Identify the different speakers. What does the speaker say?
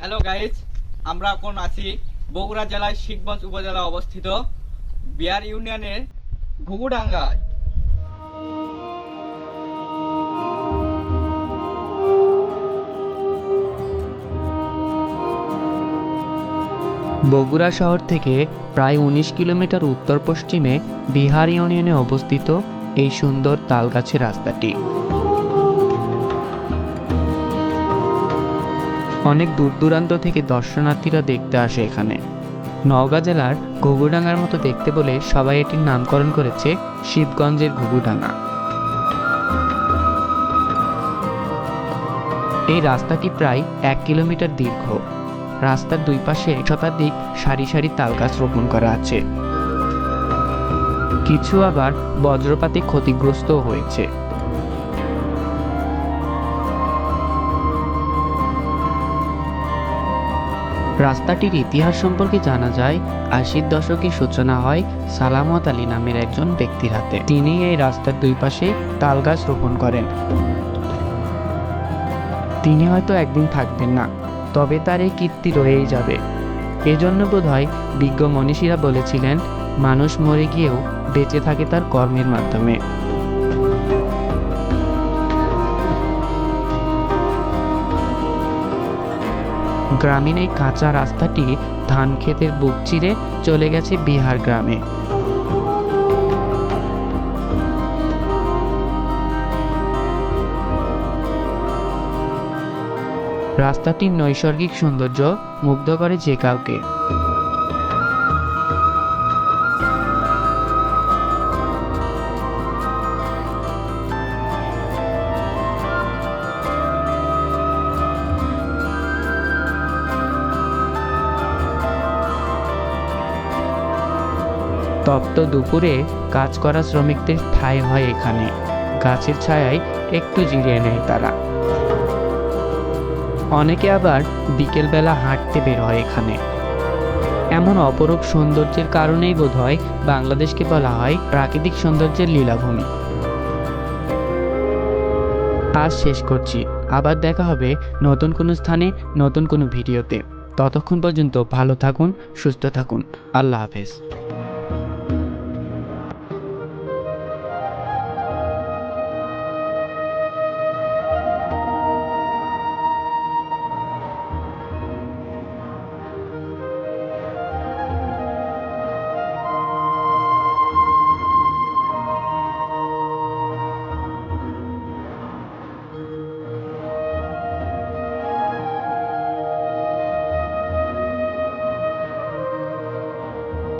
Speaker 1: Hello guys আমরা এখন আছি বগুড়া জেলায় শিখগঞ্জ উপজেলা অবস্থিত। বিহার ইউনিয়নের ঘুঘুডাঙ্গায়।
Speaker 2: বগুড়া শহর থেকে প্রায় উনিশ কিলোমিটার উত্তর পশ্চিমে বিহার ইউনিয়নে অবস্থিত এই সুন্দর তালগাছের রাস্তাটি। অনেক দূর দূরান্ত থেকে দর্শনার্থীরা দেখতে আসে এখানে। নওগাঁ জেলার ঘুঘুডাঙ্গার মতো দেখতে বলে সবাই এটির নামকরণ করেছে শিবগঞ্জের ঘুঘুডাঙ্গা। এই রাস্তাটি প্রায় এক কিলোমিটার দীর্ঘ। রাস্তার দুই পাশে শতাধিক সারি সারি তালগাছ রোপণ করা আছে। কিছু আবার বজ্রপাতে ক্ষতিগ্রস্ত হয়েছে। রাস্তাটির ইতিহাস সম্পর্কে জানা যায়, আশির দশকের সূচনা হয় সালামত আলী নামের একজন ব্যক্তির হাতে। তিনি এই রাস্তার দুই পাশে তাল গাছ রোপণ করেন। তিনি হয়তো একদিন থাকবেন না, তবে তার এই কীর্তি রয়েই যাবে। এজন্য বোধহয় বিজ্ঞ মনীষীরা বলেছিলেন, মানুষ মরে গিয়েও বেঁচে থাকে তার কর্মের মাধ্যমে। গ্রামীণ এই কাঁচা রাস্তাটি ধান খেতের বুক চিরে চলে গেছে বিহার গ্রামে। রাস্তাটির নৈসর্গিক সৌন্দর্য মুগ্ধ করে যে কাউকে। তপ্ত দুপুরে কাজ করা শ্রমিকদের ঠাঁই হয় এখানে। গাছের ছায়ায় একটু জিরিয়ে নেয় তারা। অনেকে আবার বিকেলবেলা হাঁটতে বের হয় এখানে। এমন অপরূপ সৌন্দর্যের কারণেই বোধহয় বাংলাদেশকে বলা হয় প্রাকৃতিক সৌন্দর্যের লীলাভূমি। আজ শেষ করছি। আবার দেখা হবে নতুন কোনো স্থানে, নতুন কোনো ভিডিওতে। ততক্ষণ পর্যন্ত ভালো থাকুন, সুস্থ থাকুন। আল্লাহ হাফেজ।